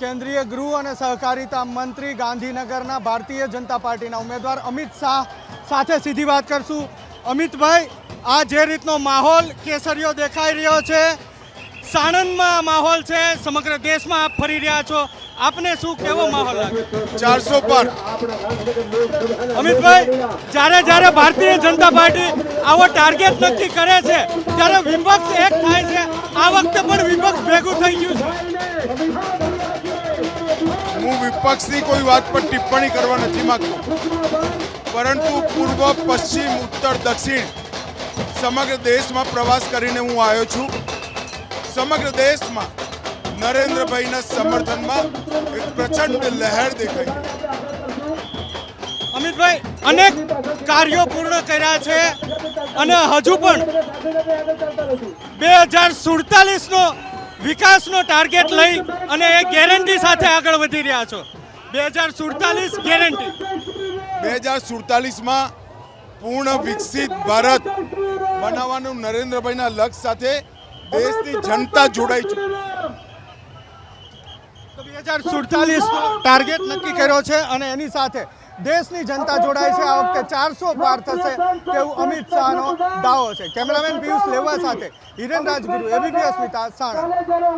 કેન્દ્રીય ગૃહ અને સહકારિતા મંત્રી ગાંધીનગરના ભારતીય જનતા પાર્ટીના ઉમેદવાર અમિત શાહ સાથે સીધી વાત કરશું. અમિતભાઈ આ જે રીતનો માહોલ કેસરીયો દેખાઈ રહ્યો છે સાણંદમાં માહોલ છે સમગ્ર દેશમાં આપ ફરી રહ્યા છો. આપને શું કેવો માહોલ લાગે? ચારસો પર. અમિતભાઈ જ્યારે જ્યારે ભારતીય જનતા પાર્ટી આવો ટાર્ગેટ નક્કી કરે છે ત્યારે વિપક્ષ એક થાય છે. આ વખતે પણ વિપક્ષ ભેગું થઈ ગયું છે. હું વિપક્ષની કોઈ વાત પર ટિપ્પણી કરવા નથી માગતો. પરંતુ પૂર્વ, પશ્ચિમ, ઉત્તર, દક્ષિણ સમગ્ર દેશમાં પ્રવાસ કરીને હું આવ્યો છું. સમગ્ર દેશમાં નરેન્દ્રભાઈના સમર્થનમાં એક પ્રચંડ લહેર દેખાઈ. અમિતભાઈ, અનેક કાર્યો પૂર્ણ કર્યા છે અને હજુ પણ બે હજાર સુડતાલીસનો વિકાસનો ટાર્ગેટ લઈ અને એ ગેરંટી સાથે આગળ વધી રહ્યા છો. બે હજાર સુડતાલીસ ગેરંટી. બે હજાર સુડતાલીસમાં પૂર્ણ વિકસિત ભારત બનાવવાનું નરેન્દ્રભાઈના લક્ષ્ય સાથે દેશની જનતા જોડાઈ છે. તો બે હજાર સુડતાલીસ ટાર્ગેટ નક્કી કર્યો છે અને એની સાથે દેશની જનતા જોડાય છે. આ વખતે ચારસો પાર થશે તેવું અમિત શાહનો દાવો છે. કેમેરામેન પિયુષ લેવા સાથે હિરેન રાજગુરુ એબીપી અસ્મિતા, સાણંદ.